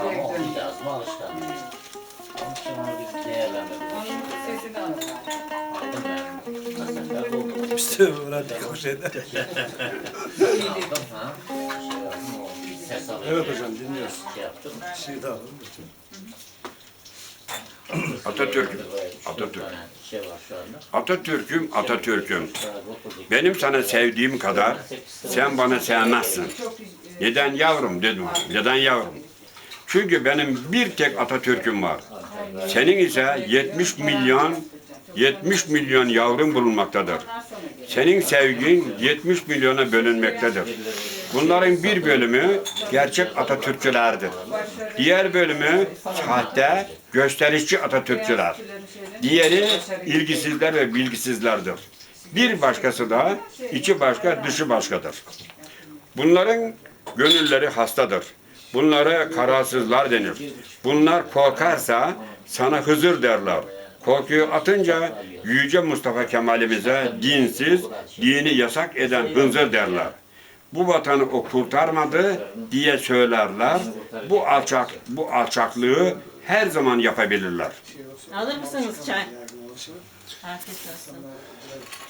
Ama o yazma alışkanlığı. Onun için onu bir değerlendirdim. Onun sesini alın. Aldım ben. O ses alıyor. Evet hocam, dinliyoruz. Şey de alalım. Atatürk. Üç Atatürk. Atatürk'üm, Atatürk'üm. Benim sana sevdiğim kadar sen bana sevmezsin. Neden yavrum dedim. Neden yavrum? Çünkü benim bir tek Atatürk'üm var. Senin ise 70 milyon 70 milyon yavrum bulunmaktadır. Senin sevgin 70 milyona bölünmektedir. Bunların bir bölümü gerçek Atatürkçülerdir. Diğer bölümü sahte, gösterişçi Atatürkçüler. Diğeri ilgisizler ve bilgisizlerdir. Bir başkası da içi başka, dışı başkadır. Bunların gönülleri hastadır. Bunlara kararsızlar denir. Bunlar korkarsa sana Hızır derler. Korkuyu atınca Yüce Mustafa Kemal'imize dinsiz, dini yasak eden Hınzır derler. Bu vatanı o kurtarmadı diye söylerler. Bu alçak, bu alçaklığı her zaman yapabilirler. Alır mısınız çay?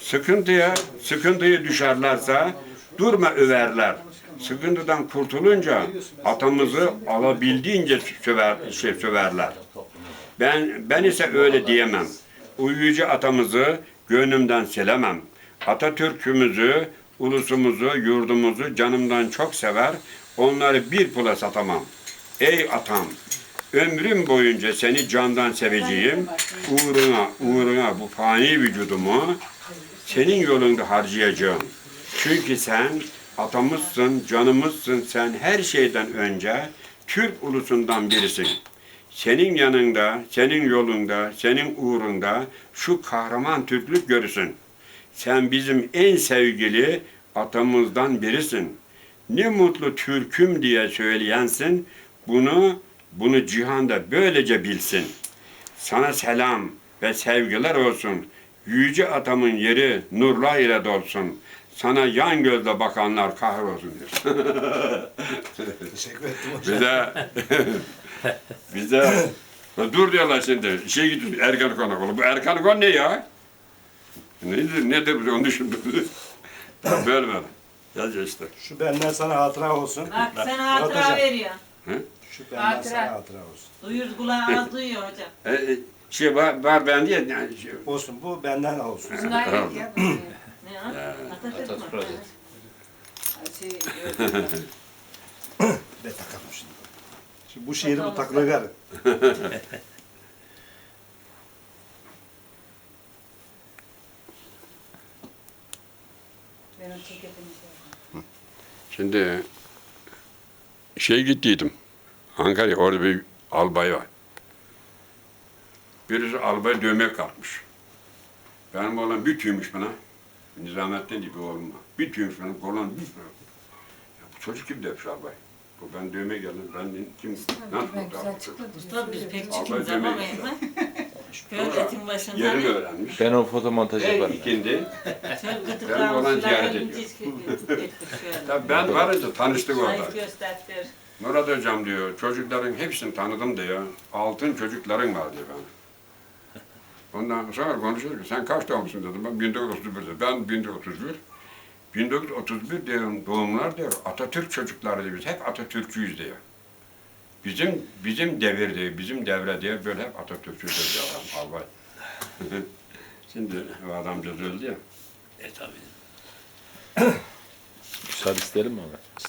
Sıkıntıya, sıkıntıyı düşerlerse durma överler. Sıkıntıdan kurtulunca atamızı alabildiğince söver, şey söverler. Ben ben ise öyle diyemem. Uyuyucu atamızı gönlümden silemem. Atatürk'ümüzü, ulusumuzu, yurdumuzu canımdan çok sever. Onları bir pula satamam. Ey atam, ömrüm boyunca seni candan seveceğim. Uğruna, uğruna bu fani vücudumu senin yolunda harcayacağım. Çünkü sen atamızsın, canımızsın, sen her şeyden önce Türk ulusundan birisin. Senin yanında, senin yolunda, senin uğrunda şu kahraman Türklük görürsün. Sen bizim en sevgili atamızdan birisin. Ne mutlu Türk'üm diye söyleyensin. Bunu bunu cihanda böylece bilsin. Sana selam ve sevgiler olsun. Yüce atamın yeri nurla ile dolsun. Sana yan gözle bakanlar kahrolsun diyor. Teşekkür ettim hocam. bize bize dur diyorlar şimdi. Şey gidiyor Erkan Konakolu. Bu Erkan Kon ne ya? Nedir, nedir onu düşündüm. Tamam, böyle böyle. Yazıyor işte. Şu benden sana hatıra olsun. Bak sen hatıra hocam. veriyor. Şu benden Hatıra. sana hatıra olsun. Duyur kulağı az duyuyor hocam. E, e, şey var, var ben diye yani şey, Olsun bu benden olsun. Bunlar Tamam. yok ya. Mü? Şey, Be takalım şimdi. Şimdi bu şiiri bu benim ceketimi şey. Şimdi şey gittiydim. Ankara'ya orada bir albay var. Birisi albay dövmeye kalkmış. Benim oğlan bir tüymüş bana. Nizamettin gibi oğlum var. Bir tüymüş bana. Oğlan bir tüymüş. Ya bu çocuk kim demiş albay. Bu ben dövmeye geldim. Ben kim? Nasıl kurtardım? Usta biz pek Albay çıkınca dövmeyi- ha. Devletin başında Yerini ne? öğrenmiş. Ben o fotomontajı Hey yaparım. ikindi. Ben olan sular ziyaret ettik şöyle. Tabii ben varınca tanıştık orada. Gösterdir. Murat hocam diyor, çocukların hepsini tanıdım diyor. Altın çocukların var diyor bana. Ondan sonra konuşuyor ki sen kaç doğumlusun dedim. Ben 1931 dedim. Ben 1931. 1931 diyorum doğumlar diyor. Atatürk çocukları diyor. Biz hep Atatürkçüyüz diyor. Bizim bizim devir diyor, bizim devre diyor. Böyle hep Atatürkçüyüz diyor adam, albay. Şimdi o adamcağız öldü ya. E tabii. Müsaade isterim mi ona?